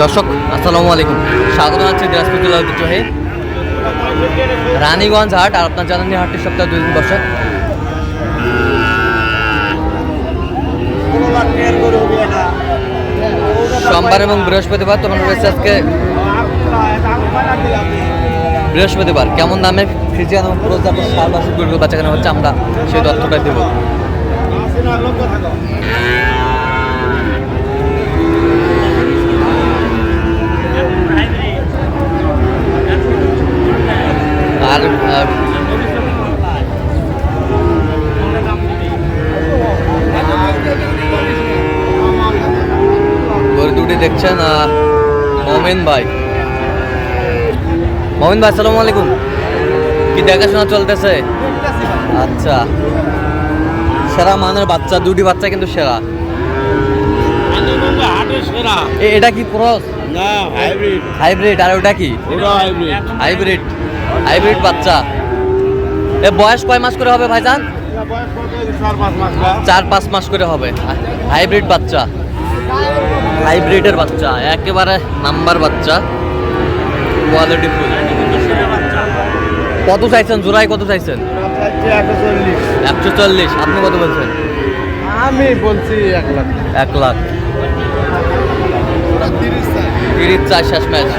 দর্শক, আসসালামু আলাইকুম। স্বাগত জানাচ্ছি দিনাজপুর জেলা ঐতিহ্যহে রানীগঞ্জ হাট আর আপনার জানেন হাটটি সপ্তাহে দুই দিন বসে। সোমবার এবং বৃহস্পতিবার তোমার রয়েছে আজকে বৃহস্পতিবার। কেমন দামে ফ্রিজিয়ান এবং পুরো জাতের সার বাসি গরুগুলো বাচ্চা কেনা হচ্ছে আমরা সেই তথ্যটা দেবো আর আহ, গরু দেখছেন মমিন ভাই। মমিন ভাই আসসালামু আলাইকুম। কি দেখাশোনা চলতেছে? আচ্ছা। সেরা মানের বাচ্চা দুটি বাচ্চা কিন্তু সেরা। এ- এটা কি ক্রস? না হাইব্রিড। হাইব্রিড আর ওটা কি? হাইব্রিড। হাইব্রিড। হাইব্রিড বাচ্চা। এ বয়স কয় মাস করে হবে ভাইজান? চার পাঁচ মাস করে হবে। হাইব্রিড বাচ্চা। হাইব্রিডের বাচ্চা একেবারে নাম্বার বাচ্চা। কোয়ালিটি ফুল কত চাইছেন? জোড়ায় কত চাইছেন? একশো চল্লিশ আপনি কত বলছেন? আমি বলছি এক লাখ। এক লাখ। তিরিশ চার শেষ ম্যাচ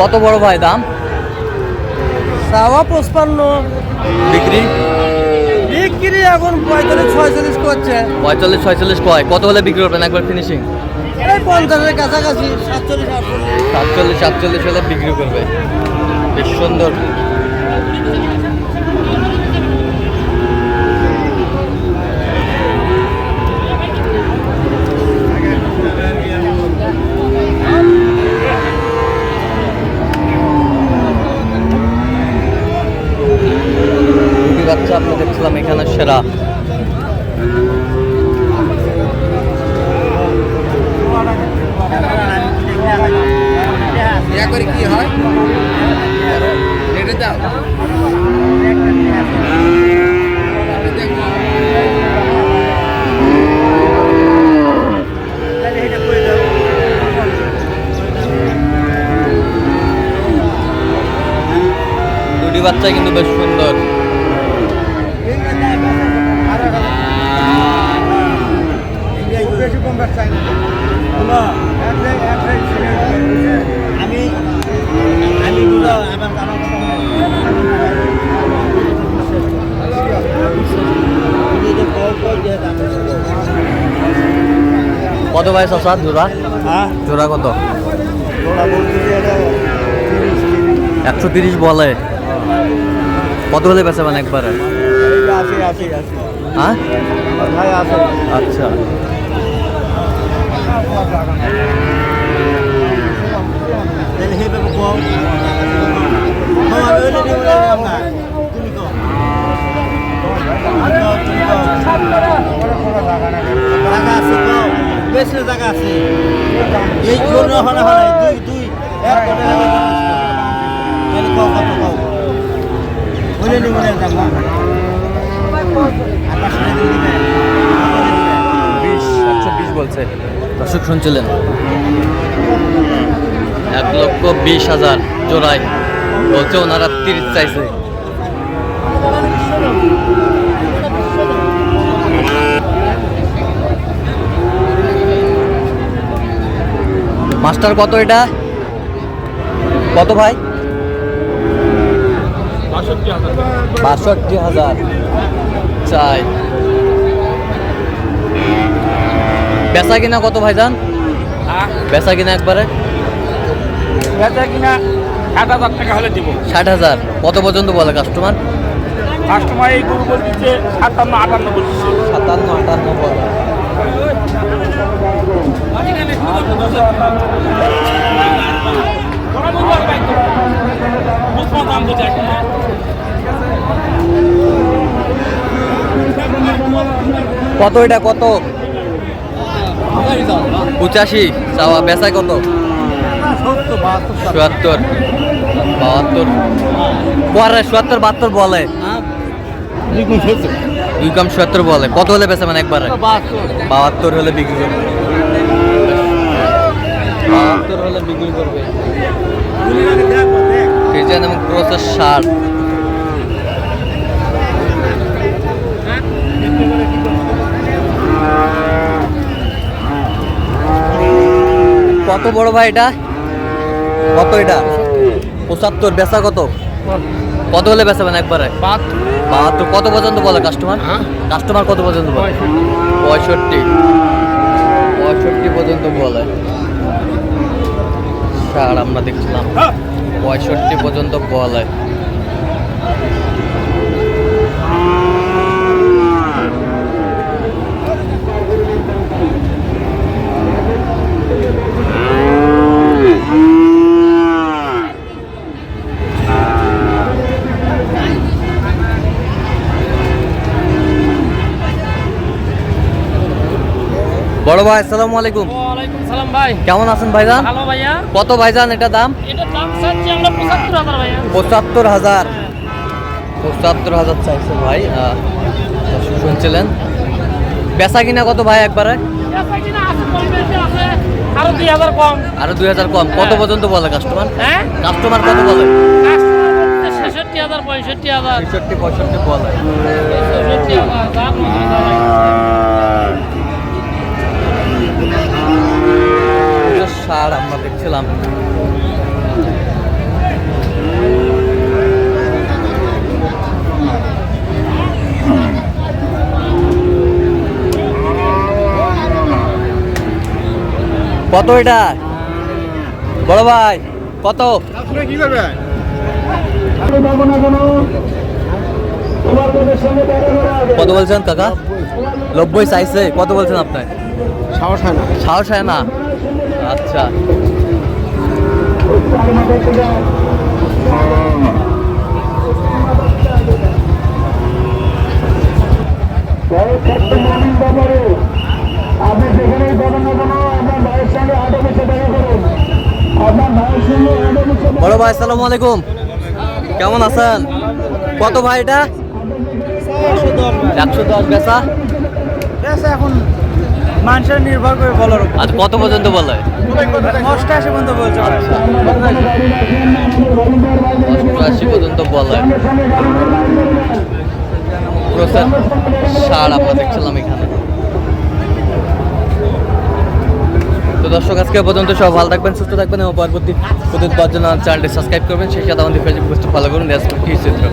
কত বড় ভাই দাম? সাওয়া পঁচপান্ন। বিক্রি? বিক্রি এখন পঁয়তাল্লিশ ছয়চল্লিশ করছে। পঁয়তাল্লিশ ছয়চল্লিশ কয়? কত হলে বিক্রি করবেন একবার ফিনিশিং পঞ্চাশের কাছাকাছি সাতচল্লিশ সাতচল্লিশ সাতচল্লিশ হলে বিক্রি করবে। বেশ সুন্দর। ইয়া করে কি হয়? রেটে দাও। দুটি বাচ্চা কিন্তু বেশ সুন্দর। বেশি কম চাই না আমি আমি দুটো আমার আমার ভাই শশা জোড়া? হ্যাঁ। জোড়া কত? একশো তিরিশ বলে। কত হলে বেচা মানে একবারে? হ্যাঁ? আচ্ছা তাহলে হে বাবু কম হ্যাঁ আমি ওইটা দিব না আমরা তুমি কম তুমি কম জায়গা আছে কম বেশি জায়গা আছে এই জন্য হলে হলে দুই দুই এক কোটি টাকা তাহলে কম কত কম ওইটা নিব না জায়গা আকাশ দিয়ে দিবে বিশ একশো বিশ বলছে দর্শক শুনছিলেন এক লক্ষ বিশ হাজার জোড়ায় বলছে ওনারা তিরিশ চাইছে। মাস্টার কত এটা? কত ভাই? বাষট্টি হাজার। চাই। বেচা কিনা কত ভাইজান? বেচা কিনা একবারে? বেচা কিনা ষাট হাজার টাকা হলে দিব। ষাট হাজার। কত পর্যন্ত বলে কাস্টমার কাস্টমার এই গরু বলতেছে সাতান্ন আটান্ন বলতেছে। সাতান্ন আটান্ন বলে। কত এটা? কত? পঁচাশি চাওয়া বেচা কত? চুয়াত্তর বাহাত্তর। পরে চুয়াত্তর বাহাত্তর বলে। দুই কম চুয়াত্তর বলে। কত হলে বেচা মানে একবারে? বাহাত্তর হলে বিক্রি করবে। বাহাত্তর হলে বিক্রি করবে। শার্ট কত বড় ভাই এটা? কত এটা? পঁচাত্তর, বেচা কত? কত হলে বেচা বেচাবেন একবারে? বাহাত্তর, কত পর্যন্ত বলে কাস্টমার কাস্টমার কত পর্যন্ত বলে? পঁয়ষট্টি। পঁয়ষট্টি পর্যন্ত বলে। সার আমরা দেখছিলাম। পঁয়ষট্টি পর্যন্ত বলে। বড় ভাই আসসালামু আলাইকুম। ওয়ালাইকুম সালাম ভাই। কেমন আছেন ভাইজান? ভালো ভাইয়া? কত ভাইজান এটা দাম? এটা দাম চাচ্ছি আমরা পঁচাত্তর হাজার ভাইয়া। পঁচাত্তর হাজার। পঁচাত্তর হাজার চাইছে ভাই শুনছিলেন? বেচা কিনা কত ভাই একবারে? বেচা কিনা আছে কম বেশি আছে আরও দুই হাজার কম। আরও দুই হাজার কম। কত পর্যন্ত বলে কাস্টমার হ্যাঁ? কাস্টমার কত বলে? ছেষট্টি হাজার পঁয়ষট্টি হাজার। ছেষট্টি পঁয়ষট্টি বলে। চৌষট্টি হাজার সার আমরা দেখছিলাম। কত এটা? বড় ভাই কত? কত বলছেন কাকা? নব্বই। চাইছে কত বলছেন আপনার সাহস হয় না। সাহস হয় না? আচ্ছা। আপনি যেখানেই পাবেন না কেন আপনার ভাইয়ের সঙ্গে আটো মিশে দেখা করুন আপনার ভাইয়ের সঙ্গে আটো মিশে বড় ভাই আসসালামু আলাইকুম। কেমন আছেন? কত ভাই এটা? একশো দশ বেচা এখন। মানুষের নির্ভর করে বলার উপর। আচ্ছা কত পর্যন্ত বলে অষ্টাশি পর্যন্ত বলছে অষ্টআশি পর্যন্ত বলে প্রসাদ সার আমরা দেখছিলাম এখানে। তো দর্শক আজকে পর্যন্ত সব ভালো থাকবেন সুস্থ থাকবেন এবং পরবর্তী পাওয়ার জন্য চ্যানেলটি সাবস্ক্রাইব করবেন। সেই সাথে আমাদের ফেসবুক পেজটি ফলো করুন। চিত্র